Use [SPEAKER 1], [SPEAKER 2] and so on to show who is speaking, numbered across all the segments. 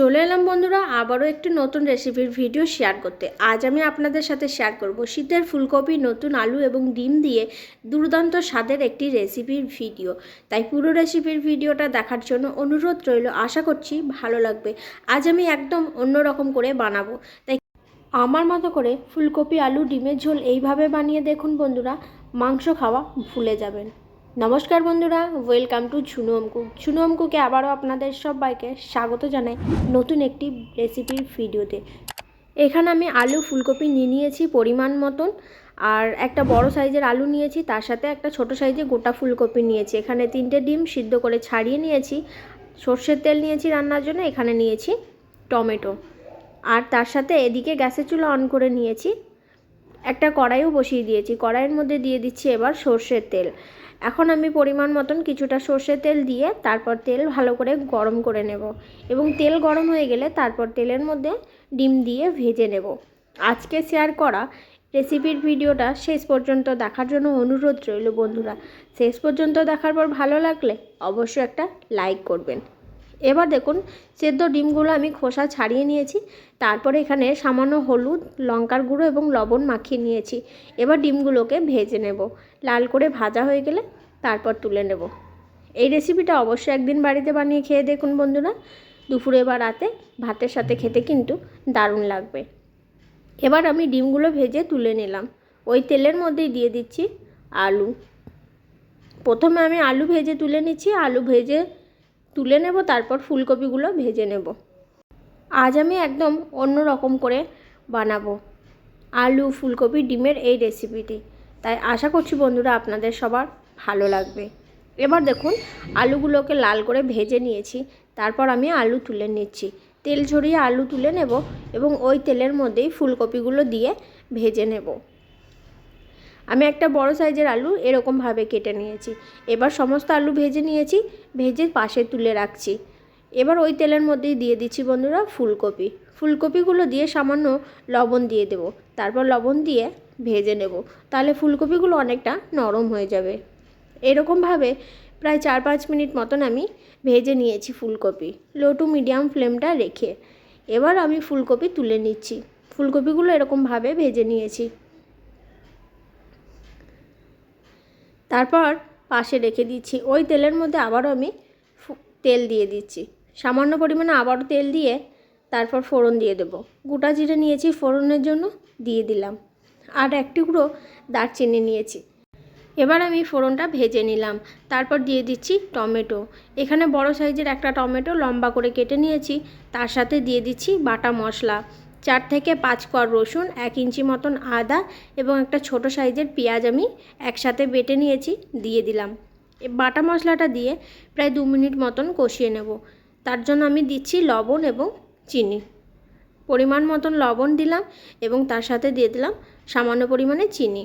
[SPEAKER 1] চলে এলাম বন্ধুরা, আবারও একটি নতুন রেসিপির ভিডিও শেয়ার করতে। আজ আমি আপনাদের সাথে শেয়ার করব শীতের ফুলকপি, নতুন আলু এবং ডিম দিয়ে দুর্দান্ত স্বাদের একটি রেসিপির ভিডিও তাই পুরো রেসিপির ভিডিওটা দেখার জন্য অনুরোধ রইল, আশা করছি ভালো লাগবে। আজ আমি একদম অন্যরকম করে বানাবো। তাই আমার মতো করে ফুলকপি, আলু, ডিমের ঝোল এইভাবে বানিয়ে দেখুন বন্ধুরা, মাংস খাওয়া ভুলে যাবেন। নমস্কার বন্ধুরা ওয়েলকাম টু ঝুনুম কুক ঝুনুম কুকে আবারও আপনাদের সবাইকে স্বাগত জানাই নতুন একটি রেসিপির ভিডিওতে এখানে আমি আলু, ফুলকপি নিয়ে নিয়েছি পরিমাণ মতন, আর একটা বড় সাইজের আলু নিয়েছি, তার সাথে একটা ছোট সাইজের গোটা ফুলকপি নিয়েছি। এখানে তিনটে ডিম সিদ্ধ করে ছাড়িয়ে নিয়েছি, সর্ষের তেল নিয়েছি রান্নার জন্য, এখানে নিয়েছি টমেটো। আর তার সাথে এদিকে গ্যাসের চুলা অন করে নিয়েছি, একটা কড়াইও বসিয়ে দিয়েছি। কড়াইয়ের মধ্যে দিয়ে দিচ্ছি এবার সর্ষের তেল। এখন আমি পরিমাণ মতন কিছুটা সর্ষে তেল দিয়ে তারপর তেল ভালো করে গরম করে নেব এবং তেল গরম হয়ে গেলে তারপর তেলের মধ্যে ডিম দিয়ে ভেজে নেব। আজকে শেয়ার করা রেসিপির ভিডিওটা শেষ পর্যন্ত দেখার জন্য অনুরোধ রইল বন্ধুরা। শেষ পর্যন্ত দেখার পর ভালো লাগলে অবশ্যই একটা লাইক করবেন। এবার দেখুন, সেদ্ধ ডিমগুলো আমি খোসা ছাড়িয়ে নিয়েছি, তারপরে এখানে সামান্য হলুদ, লঙ্কার গুঁড়ো এবং লবণ মাখিয়ে নিয়েছি। এবার ডিমগুলোকে ভেজে নেব। লাল করে ভাজা হয়ে গেলে তারপর তুলে নেব। এই রেসিপিটা অবশ্যই একদিন বাড়িতে বানিয়ে খেয়ে দেখুন বন্ধুরা। দুপুরে বা রাতে ভাতের সাথে খেতে কিন্তু দারুণ লাগবে। এবার আমি ডিমগুলো ভেজে তুলে নিলাম। ওই তেলের মধ্যেই দিয়ে দিচ্ছি আলু। প্রথমে আমি আলু ভেজে তুলে নিচ্ছি। আলু ভেজে তুলে নেব, তারপর ফুলকপিগুলো ভেজে নেব। আজ আমি একদম অন্য রকম করে বানাবো আলু, ফুলকপি, ডিমের এই রেসিপিটি তাই আশা করছি বন্ধুরা আপনাদের সবার ভালো লাগবে। এবার দেখুন, আলুগুলোকে লাল করে ভেজে নিয়েছি, তারপর আমি আলু তুলে নিচ্ছি। তেল ঝরিয়ে আলু তুলে নেব এবং ওই তেলের মধ্যেই ফুলকপিগুলো দিয়ে ভেজে নেব। আমি একটা বড় সাইজের আলু এরকমভাবে কেটে নিয়েছি। এবার সমস্ত আলু ভেজে নিয়েছি, ভেজে পাশে তুলে রাখছি। এবার ওই তেলের মধ্যেই দিয়ে দিচ্ছি বন্ধুরা ফুলকপি। ফুলকপিগুলো দিয়ে সামান্য লবণ দিয়ে দেব। তারপর লবণ দিয়ে ভেজে নেব। তাহলে ফুলকপিগুলো অনেকটা নরম হয়ে যাবে। এরকমভাবে প্রায় চার পাঁচ মিনিট মতন আমি ভেজে নিয়েছি ফুলকপি। লো টু মিডিয়াম ফ্লেমটা রেখে। এবার আমি ফুলকপি তুলে নিচ্ছি। ফুলকপিগুলো এরকমভাবে ভেজে নিয়েছি। তারপর পাশে রেখে দিচ্ছি। ওই তেলের মধ্যে আবারও আমি তেল দিয়ে দিচ্ছি। সামান্য পরিমাণে আবারও তেল দিয়ে তারপর ফোড়ন দিয়ে দেবো। গোটা জিরে নিয়েছি, ফোড়নের জন্য দিয়ে দিলাম। আর এক টুকরো দারচিনি নিয়েছি। এবার আমি ফোড়নটা ভেজে নিলাম। তারপর দিয়ে দিচ্ছি টমেটো। এখানে বড় সাইজের একটা টমেটো লম্বা করে কেটে নিয়েছি। তার সাথে দিয়ে দিচ্ছি বাটা মশলা। চার থেকে পাঁচ কর রসুন, এক ইঞ্চি মতন আদা এবং একটা ছোট সাইজের পেঁয়াজ আমি একসাথে বেটে নিয়েছি, দিয়ে দিলাম। বাটা মশলাটা দিয়ে প্রায় দু মিনিট মতন কষিয়ে নেব। তার জন্য আমি দিচ্ছি লবণ এবং চিনি। পরিমাণ মতন লবণ দিলাম এবং তার সাথে দিয়ে দিলাম সামান্য পরিমাণে চিনি।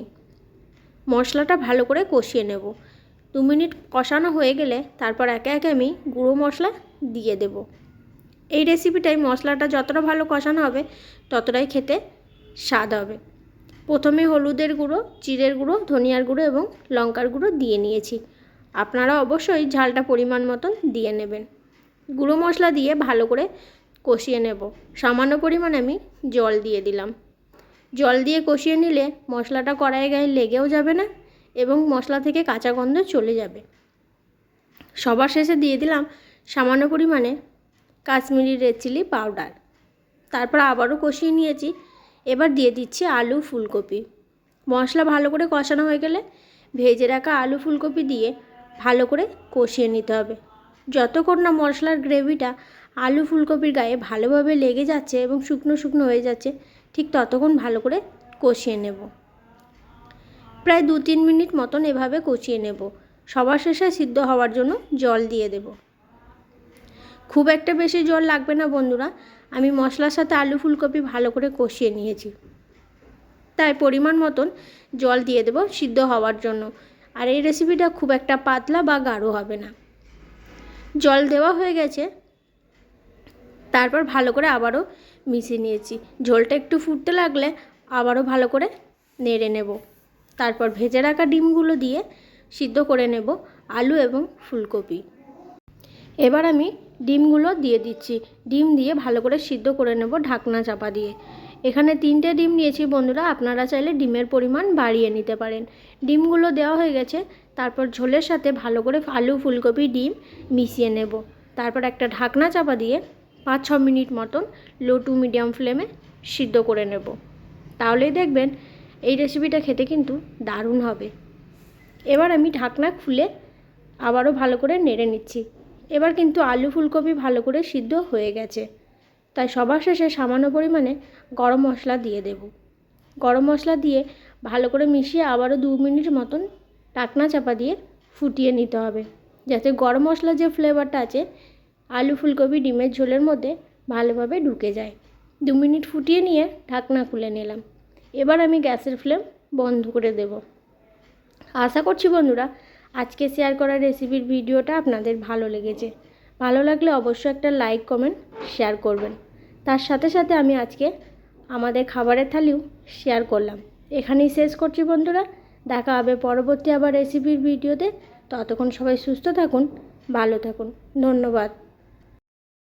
[SPEAKER 1] মশলাটা ভালো করে কষিয়ে নেব। দু মিনিট কষানো হয়ে গেলে তারপর একে একে আমি গুঁড়ো মশলা দিয়ে দেব। এই রেসিপিটাই মশলাটা যতটা ভালো কষানো হবে, ততটাই খেতে স্বাদ হবে। প্রথমে হলুদের গুঁড়ো, জিরের গুঁড়ো, ধনিয়ার গুঁড়ো এবং লঙ্কার গুঁড়ো দিয়ে নিয়েছি। আপনারা অবশ্যই ঝালটা পরিমাণ মতন দিয়ে নেবেন। গুঁড়ো মশলা দিয়ে ভালো করে কষিয়ে নেব। সামান্য পরিমাণে আমি জল দিয়ে দিলাম। জল দিয়ে কষিয়ে নিলে মশলাটা কড়াইয়ে গায়ে লেগেও যাবে না এবং মশলা থেকে কাঁচা গন্ধ চলে যাবে। সবার শেষে দিয়ে দিলাম সামান্য পরিমাণে কাশ্মীরি রেড চিলি পাউডার। তারপর আবারও কষিয়ে নিয়েছি। এবার দিয়ে দিচ্ছি আলু ফুলকপি। মশলা ভালো করে কষানো হয়ে গেলে ভেজে রাখা আলু ফুলকপি দিয়ে ভালো করে কষিয়ে নিতে হবে। যতক্ষণ না মশলার গ্রেভিটা আলু ফুলকপির গায়ে ভালোভাবে লেগে যাচ্ছে এবং শুকনো শুকনো হয়ে যাচ্ছে, ঠিক ততক্ষণ ভালো করে কষিয়ে নেব। প্রায় দু তিন মিনিট মতন এভাবে কষিয়ে নেব। সবার শেষে সিদ্ধ হওয়ার জন্য জল দিয়ে দেব। খুব একটা বেশি জল লাগবে না, বন্ধুরা। আমি মশলার সাথে আলু ফুলকপি ভালো করে কষিয়ে নিয়েছি। তাই পরিমাণ মতন জল দিয়ে দেব সিদ্ধ হওয়ার জন্য। আর এই রেসিপিটা খুব একটা পাতলা বা গাঢ় হবে না। জল দেওয়া হয়ে গেছে। তারপর ভালো করে আবারও মিশিয়ে নিয়েছি। ঝোলটা একটু ফুটতে লাগলে আবারও ভালো করে নেড়ে নেব। তারপর ভেজে রাখা ডিমগুলো দিয়ে সিদ্ধ করে নেব আলু এবং ফুলকপি। এবার আমি ডিমগুলো দিয়ে দিচ্ছি। ডিম দিয়ে ভালো করে সিদ্ধ করে নেব ঢাকনা চাপা দিয়ে। এখানে তিনটে ডিম নিয়েছি বন্ধুরা, আপনারা চাইলে ডিমের পরিমাণ বাড়িয়ে নিতে পারেন। ডিমগুলো দেওয়া হয়ে গেছে, তারপর ঝোলের সাথে ভালো করে আলু, ফুলকপি, ডিম মিশিয়ে নেব। তারপর একটা ঢাকনা চাপা দিয়ে পাঁচ, ছ মিনিট মতন লো টু মিডিয়াম ফ্লেমে সিদ্ধ করে নেব। তাহলেই দেখবেন এই রেসিপিটা খেতে কিন্তু দারুণ হবে। এবার আমি ঢাকনা খুলে আবারও ভালো করে নেড়ে নিচ্ছি। এবার কিন্তু আলু ফুলকপি ভালো করে সিদ্ধ হয়ে গেছে। তাই সবার শেষে সামান্য পরিমাণে গরম মশলা দিয়ে দেব। গরম মশলা দিয়ে ভালো করে মিশিয়ে আবারও দু মিনিট মতন ঢাকনা চাপা দিয়ে ফুটিয়ে নিতে হবে। যাতে গরম মশলার যে ফ্লেভারটা আছে, আলু ফুলকপি ডিমের ঝোলের মধ্যে ভালোভাবে ঢুকে যায়। দু মিনিট ফুটিয়ে নিয়ে ঢাকনা খুলে নিলাম। এবার আমি গ্যাসের ফ্লেম বন্ধ করে দেব। আশা করছি বন্ধুরা আজকে শেয়ার করা রেসিপির ভিডিওটা আপনাদের ভালো লেগেছে। ভালো লাগলে অবশ্যই একটা লাইক কমেন্ট শেয়ার করবেন। তার সাথে সাথে আমি আজকে আমাদের খাবারের থালিও শেয়ার করলাম। এখানেই শেষ করছি বন্ধুরা। দেখা হবে পরবর্তী আবার রেসিপির ভিডিওতে। ততক্ষণ সবাই সুস্থ থাকুন, ভালো থাকুন। ধন্যবাদ।